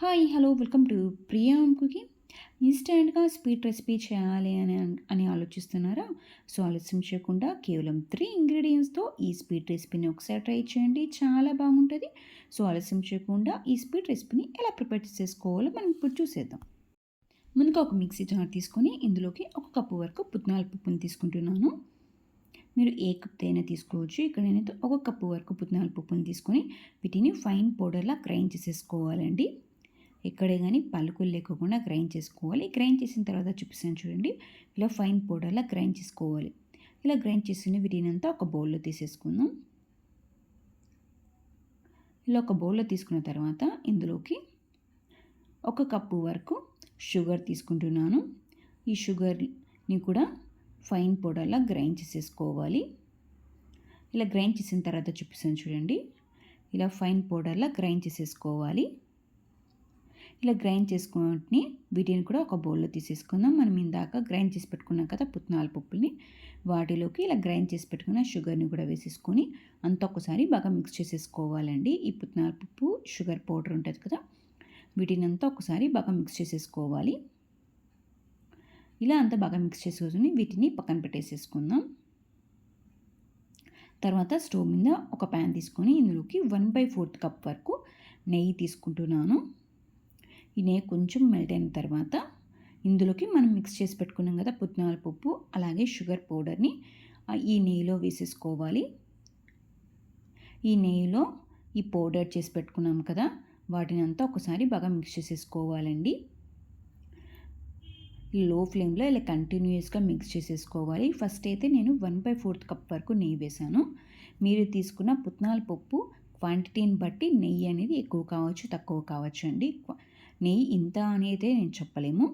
Hi hello welcome to Priya cooking ఇన్స్టెంట్గా speed recipe చేయాలి అని అని ఆలోచిస్తున్నారా? సో ఆలస్యం చేయకుండా కేవలం త్రీ ఇంగ్రీడియంట్స్తో ఈ స్పీడ్ రెసిపీని ఒకసారి ట్రై చేయండి. చాలా బాగుంటుంది. సో ఆలస్యం చేయకుండా ఈ స్పీడ్ రెసిపీని ఎలా ప్రిపేర్ చేసుకోవాలో మనం ఇప్పుడు చూసేద్దాం. ముందుగా ఒక మిక్సీ జార్ తీసుకొని ఇందులోకి ఒక కప్పు వరకు పుట్నాల పప్పుని తీసుకుంటున్నాను. మీరు ఏ కప్ అయినా తీసుకోవచ్చు. ఇక్కడ నేనైతే ఒక కప్పు వరకు పుట్నాల పప్పుని తీసుకొని వీటిని ఫైన్ పౌడర్లా గ్రైండ్ చేసేసుకోవాలండి. ఎక్కడే కానీ పలుకులు లేకుండా గ్రైండ్ చేసుకోవాలి. గ్రైండ్ చేసిన తర్వాత చూపిస్తాను చూడండి. ఇలా ఫైన్ పౌడర్లా గ్రైండ్ చేసుకోవాలి. ఇలా గ్రైండ్ చేసుకుని విరిగినంత ఒక బౌల్లో తీసేసుకుందాం. ఇలా ఒక బౌల్లో తీసుకున్న తర్వాత ఇందులోకి ఒక కప్పు వరకు షుగర్ తీసుకుంటున్నాను. ఈ షుగర్ని కూడా ఫైన్ పౌడర్లా గ్రైండ్ చేసేసుకోవాలి. ఇలా గ్రైండ్ చేసిన తర్వాత చూపిస్తాను చూడండి. ఇలా ఫైన్ పౌడర్లా గ్రైండ్ చేసేసుకోవాలి. ఇలా గ్రైండ్ చేసుకుని వీటిని కూడా ఒక బౌల్లో తీసేసుకుందాం. మనం ఇందాక గ్రైండ్ చేసి పెట్టుకున్నాం కదా పుట్నాల పప్పుల్ని. వాటిలోకి ఇలా గ్రైండ్ చేసి పెట్టుకున్న షుగర్ని కూడా వేసేసుకొని అంత ఒకసారి బాగా మిక్స్ చేసేసుకోవాలండి. ఈ పుట్నాల పప్పు షుగర్ పౌడర్ ఉంటుంది కదా వీటిని అంతా ఒకసారి బాగా మిక్స్ చేసేసుకోవాలి. ఇలా అంతా బాగా మిక్స్ చేసుకొని వీటిని పక్కన పెట్టేసేసుకుందాం. తర్వాత స్టవ్ మీద ఒక ప్యాన్ తీసుకొని ఇందులోకి వన్ బై ఫోర్త్ కప్ వరకు నెయ్యి తీసుకుంటున్నాను. ఈ నెయ్యి కొంచెం మెల్ట్ అయిన తర్వాత ఇందులోకి మనం మిక్స్ చేసి పెట్టుకున్నాం కదా పుట్నాల పప్పు అలాగే షుగర్ పౌడర్ని ఈ నెయ్యిలో వేసేసుకోవాలి. ఈ నెయ్యిలో ఈ పౌడర్ చేసి పెట్టుకున్నాం కదా వాటిని అంతా ఒకసారి బాగా మిక్స్ చేసేసుకోవాలండి. లో ఫ్లేమ్లో ఇలా కంటిన్యూస్గా మిక్స్ చేసేసుకోవాలి. ఫస్ట్ అయితే నేను వన్ బై ఫోర్త్ కప్ వరకు నెయ్యి వేసాను. మీరు తీసుకున్న పుట్నాల పప్పు క్వాంటిటీని బట్టి నెయ్యి అనేది ఎక్కువ కావచ్చు తక్కువ కావచ్చు అండి. నెయ్యి ఇంత అనేది నేను చెప్పలేము.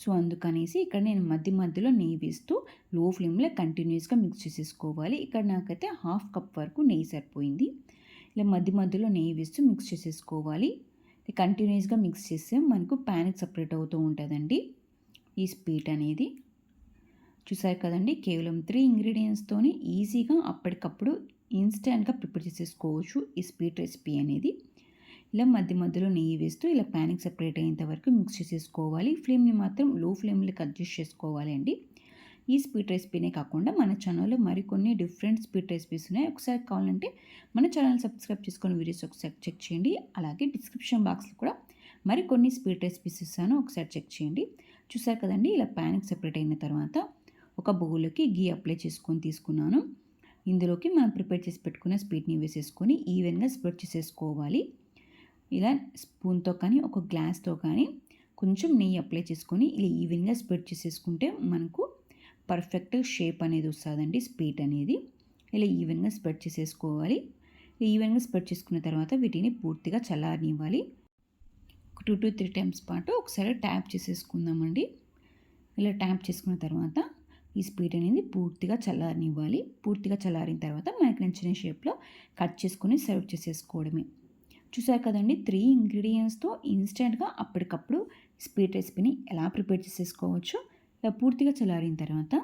సో అందుకనేసి ఇక్కడ నేను మధ్య మధ్యలో నెయ్యి వేస్తూ లో ఫ్లేమ్లో కంటిన్యూస్గా మిక్స్ చేసేసుకోవాలి. ఇక్కడ నాకైతే హాఫ్ కప్ వరకు నెయ్యి సరిపోయింది. ఇలా మధ్య మధ్యలో నెయ్యి వేస్తూ మిక్స్ చేసేసుకోవాలి. కంటిన్యూస్గా మిక్స్ చేస్తే మనకు ప్యాన్కి సపరేట్ అవుతూ ఉంటుందండి. ఈ స్వీట్ అనేది. చూసారు కదండి కేవలం త్రీ ఇంగ్రీడియంట్స్తోనే ఈజీగా అప్పటికప్పుడు ఇన్స్టెంట్గా ప్రిపేర్ చేసేసుకోవచ్చు ఈ స్వీట్ రెసిపీ అనేది. ఇలా మధ్య మధ్యలో నెయ్యి వేస్తూ ఇలా ప్యానిక్ సెపరేట్ అయ్యేంత వరకు మిక్స్ చేసేసుకోవాలి. ఫ్లేమ్ని మాత్రం లో ఫ్లేమ్లకి అడ్జస్ట్ చేసుకోవాలి అండి. ఈ స్వీట్ రెసిపీనే కాకుండా మన ఛానల్లో మరికొన్ని డిఫరెంట్ స్వీట్ రెసిపీస్ ఉన్నాయి. ఒకసారి కావాలంటే మన ఛానల్ సబ్స్క్రైబ్ చేసుకొని వీడియోస్ ఒకసారి చెక్ చేయండి. అలాగే డిస్క్రిప్షన్ బాక్స్లో కూడా మరికొన్ని స్వీట్ రెసిపీస్ ఇస్తాను ఒకసారి చెక్ చేయండి. చూసారు కదండి? ఇలా ప్యానిక్ సెపరేట్ అయిన తర్వాత ఒక బౌల్లోకి గీ అప్లై చేసుకొని తీసుకున్నాను. ఇందులోకి మనం ప్రిపేర్ చేసి పెట్టుకున్న స్వీట్ని వేసేసుకొని ఈవెన్గా స్ప్రెడ్ చేసేసుకోవాలి. ఇలా స్పూన్తో కానీ ఒక గ్లాస్తో కానీ కొంచెం నెయ్యి అప్లై చేసుకొని ఇలా ఈవెన్గా స్ప్రెడ్ చేసేసుకుంటే మనకు పర్ఫెక్ట్ షేప్ అనేది వస్తుందండి స్పీట్ అనేది. ఇలా ఈవెన్గా స్ప్రెడ్ చేసేసుకోవాలి. ఈవెన్గా స్ప్రెడ్ చేసుకున్న తర్వాత వీటిని పూర్తిగా చల్లారనివ్వాలి. ఒక టూ టు త్రీ టైమ్స్ పాటు ఒకసారి ట్యాప్ చేసేసుకుందామండి. ఇలా ట్యాప్ చేసుకున్న తర్వాత ఈ స్పీడ్ అనేది పూర్తిగా చల్లారనివ్వాలి. పూర్తిగా చల్లారిన తర్వాత మనకి నచ్చిన షేప్లో కట్ చేసుకొని సర్వ్ చేసేసుకోవడమే. చూసారు కదండి? త్రీ ఇంగ్రీడియంట్స్తో ఇన్స్టెంట్గా అప్పటికప్పుడు స్వీట్ రెసిపీని ఎలా ప్రిపేర్ చేసేసుకోవచ్చు ఇలా పూర్తిగా చల్లారిన తర్వాత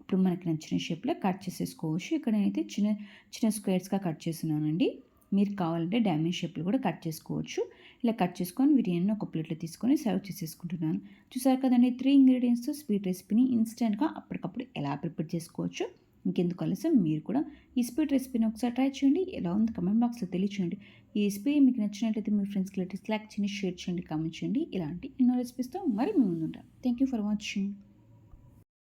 ఇప్పుడు మనకి నచ్చిన షేప్లో కట్ చేసేసుకోవచ్చు. ఇక్కడ నేనైతే చిన్న చిన్న స్క్వేర్స్గా కట్ చేస్తున్నానండి. మీరు కావాలంటే డైమండ్ షేప్లు కూడా కట్ చేసుకోవచ్చు. ఇలా కట్ చేసుకొని బిర్యానీని ఒక ప్లేట్లో తీసుకొని సర్వ్ చేసేసుకుంటున్నాను. చూసారు కదండి? త్రీ ఇంగ్రీడియంట్స్తో స్వీట్ రెసిపీని ఇన్స్టెంట్గా అప్పటికప్పుడు ఎలా ప్రిపేర్ చేసుకోవచ్చు ఇంకెందుకు ఆలస్యం? మీరు కూడా ఈ స్పీడ్ రెసిపీని ఒకసారి ట్రై చేయండి. ఎలా ఉంది? కమెంట్ బాక్స్లో తెలియచేయండి. ఈ రెసిపీ మీకు నచ్చినట్లయితే మీ ఫ్రెండ్స్కి లెటర్స్ లైక్ చేయండి షేర్ చేయండి కామెంట్ చేయండి. ఇలాంటి ఎన్నో రెసిపీస్తో మరి మీ ముందుంటారు థ్యాంక్ యూ ఫర్ వాచింగ్